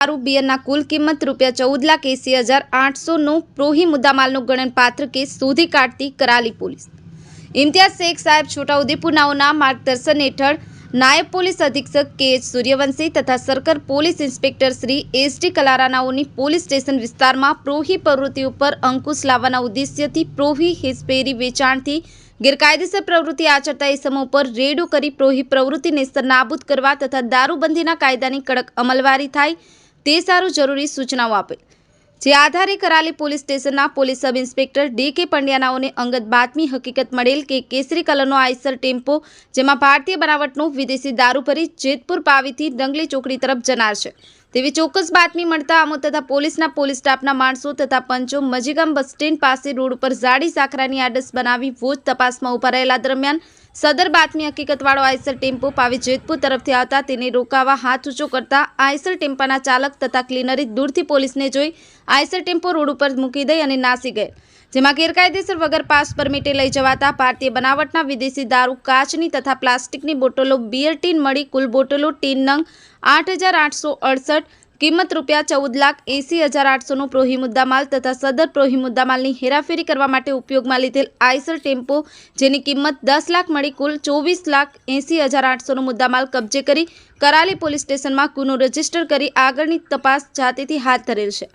દારૂ બિયરના કુલ કિંમત રૂપિયા ચૌદ લાખ એંસી હજાર આઠસોનું પ્રોહી મુદ્દામાલનું ગણનપાત્ર કેસ શોધી કાઢતી કરાલી પોલીસ. ઇમ્તિયાઝ શેખ સાહેબ છોટાઉદેપુરનાઓના માર્ગદર્શન હેઠળ નાયબ પોલીસ અધિક્ષક કે એચ સૂર્યવંશી તથા સરકાર police inspector Shri S D કલારાનાઓની police station વિસ્તારમાં પ્રોહી પ્રવૃત્તિ ઉપર અંકુશ લાવવાના ઉદ્દેશ્યથી પ્રોહી હિસ્પેરી વેચાણથી ગેરકાયદેસર પ્રવૃત્તિ આચરતા સમૂહ પર રેડો કરી પ્રોહી પ્રવૃત્તિને નાબૂદ કરવા તથા દારૂબંધીના કાયદાની કડક અમલવારી થાય તે સારું જરૂરી સૂચનાઓ આપેલ જે આધારે કરાલી પોલીસ સ્ટેશનના police sub inspector D K પંડ્યાનાઓને અંગત બાતમી હકીકત મળેલ કે કેસરી કલરનો આઈસર ટેમ્પો, જેમાં ભારતીય બનાવટનો વિદેશી દારૂ ભરી જેતપુર પાવીથી ડંગલી ચોકડી તરફ જનાર છે. તેવી ચોક્કસ બાતમી મળતા આમો તથા પોલીસના પોલીસ સ્ટાફના માણસો તથા પંચો મજીગામ બસ સ્ટેન્ડ પાસે રોડ ઉપર ઝાડી સાખરાની આડસ બનાવી વોચ તપાસમાં ઊભા રહેલા દરમિયાન સદર બાતમી હકીકતવાળો આઈસર ટેમ્પો પાવી જેતપુર તરફથી આવતા તેને રોકાવા હાથ ઊંચો કરતા આઈસર ટેમ્પાના ચાલક તથા ક્લીનરે દૂરથી પોલીસને જોઈ આઈસર ટેમ્પો રોડ ઉપર મૂકી દઈ અને નાસી ગયેલ જેમાં ગેરકાયદેસર વગર પાસ પરમિટે લઈ જવાતા ભારતીય બનાવટના વિદેશી દારૂ, કાચની તથા પ્લાસ્ટિકની બોટલો, બિયર ટીન મળી કુલ બોટલો ટીન નંગ આઠ હજાર આઠસો અડસઠ કિંમત રૂપિયા ચૌદ લાખ એંસી હજાર આઠસોનો પ્રોહી મુદ્દામાલ તથા સદર પ્રોહી મુદ્દામાલની હેરાફેરી કરવા માટે ઉપયોગમાં લીધેલ આઈસર ટેમ્પો, જેની કિંમત દસ લાખ મળી કુલ ચોવીસ લાખ એંસી હજાર આઠસોનો મુદ્દામાલ કબજે કરી કરાલી પોલીસ સ્ટેશનમાં ગુનો રજિસ્ટર કરી આગળની તપાસ જાતેથી હાથ ધરેલ છે.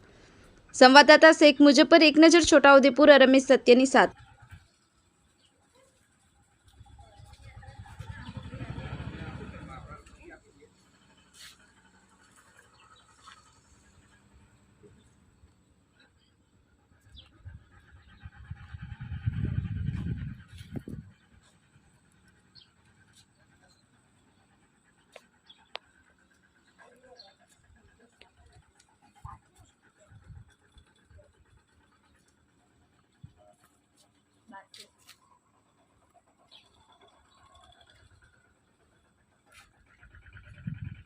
સંવાદદાતા શેખ મુજફ્ફર એક નજર છોટાઉદેપુર, રમેશ સત્યની સાથે.